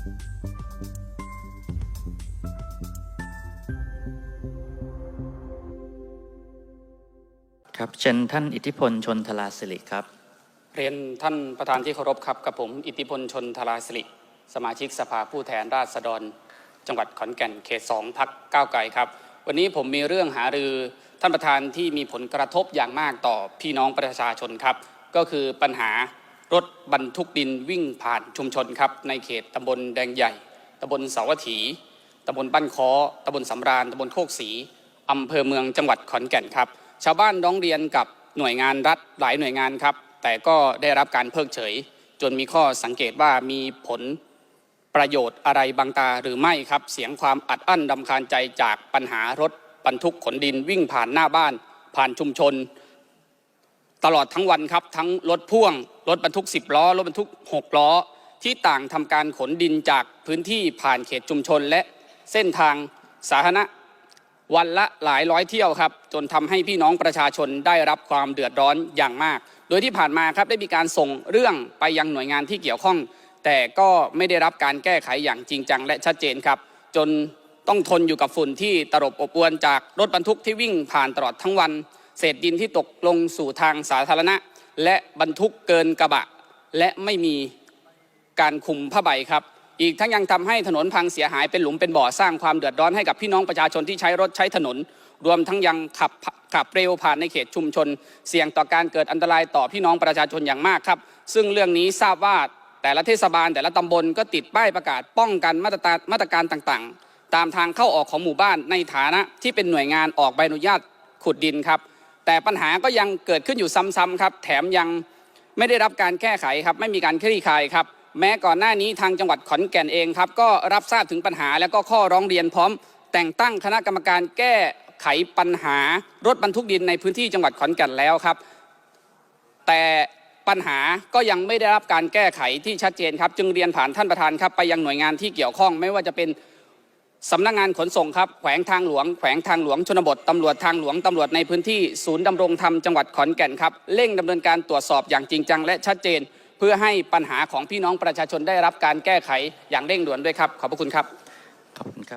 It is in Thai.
ครับเชิญท่านอิทธิพลชนทลาสิริครับ เรียนท่านประธานที่เคารพครับกับผมอิทธิพลชนทราสิริสมาชิกสภาผู้แทนราษฎร จังหวัดขอนแก่นเขตสองพักก้าวไกลครับ วันนี้ผมมีเรื่องหารือท่านประธานที่มีผลกระทบอย่างมากต่อพี่น้องประชาชนครับ ก็คือปัญหา รถบรรทุกดินวิ่งผ่านชุมชนครับในเขตตำบลแดงใหญ่ตำบลเสาวัตถีตำบลบ้านค้อตำบลสำราญตำบลโคกศรีอำเภอเมืองจังหวัดขอนแก่นครับ ชาวบ้านร้องเรียนกับหน่วยงานรัฐหลายหน่วยงานครับ แต่ก็ได้รับการเพิกเฉย จนมีข้อสังเกตว่ามีผลประโยชน์อะไรบางตาหรือไม่ครับ เสียงความอัดอั้นดำคาญใจจากปัญหารถบรรทุกขนดินวิ่งผ่านหน้าบ้าน ผ่านชุมชน ตลอดทั้งวันครับ ทั้งรถพ่วง รถบรรทุก 10 ล้อ รถบรรทุก 6 ล้อ ที่ต่างทำการขนดินจากพื้นที่ผ่านเขตชุมชน และเส้นทางสาธารณะวันละหลายร้อยเที่ยวครับ จนทำให้พี่น้องประชาชนได้รับความเดือดร้อนอย่างมาก โดยที่ผ่านมาครับได้มีการส่งเรื่องไปยังหน่วยงานที่เกี่ยวข้อง แต่ก็ไม่ได้รับการแก้ไขอย่างจริงจังและชัดเจนครับ จนต้องทนอยู่กับฝุ่นที่ตลบอบอวนจากรถบรรทุกที่วิ่งผ่านตลอดทั้งวัน เศษดินที่ตกลงสู่ทางสาธารณะ และบรรทุกเกินกระบะ และไม่มีการคุมผ้าใบครับ อีกทั้งยังทำให้ถนนพังเสียหายเป็นหลุมเป็นบ่อสร้างความเดือดร้อนให้กับพี่น้องประชาชนที่ใช้รถใช้ถนน รวมทั้งยังขับขับเร็วผ่านในเขตชุมชน เสี่ยงต่อการเกิดอันตรายต่อพี่น้องประชาชนอย่างมากครับ ซึ่งเรื่องนี้ทราบว่าแต่ละเทศบาลแต่ละตำบลก็ติดป้ายประกาศป้องกันมาตรการมาตรการต่างๆ ตามทางเข้าออกของหมู่บ้านในฐานะที่เป็นหน่วยงานออกใบอนุญาตขุดดินครับ แต่ปัญหาก็ยังเกิดขึ้นอยู่ซ้ำๆครับ แถมยังไม่ได้รับการแก้ไขครับ ไม่มีการคลี่คลายครับ แม้ก่อนหน้านี้ทางจังหวัดขอนแก่นเองครับ ก็รับทราบถึงปัญหา และก็ข้อร้องเรียนพร้อม แต่งตั้งคณะกรรมการแก้ไขปัญหารถบรรทุกดินในพื้นที่จังหวัดขอนแก่นแล้วครับ แต่ปัญหาก็ยังไม่ได้รับการแก้ไขที่ชัดเจนครับ จึงเรียนผ่านท่านประธานครับไปยังหน่วยงานที่เกี่ยวข้อง ไม่ว่าจะเป็น สำนักงานขนส่งครับแขวงทางหลวงแขวงทางหลวงชนบทตำรวจทางหลวงตำรวจในพื้นที่ศูนย์ดำรงธรรมจังหวัดขอนแก่นครับเร่งดำเนินการตรวจสอบอย่างจริงจังและชัดเจน เพื่อให้ปัญหาของพี่น้องประชาชนได้รับการแก้ไขอย่างเร่งด่วนด้วยครับ ขอบพระคุณครับขอบคุณครับ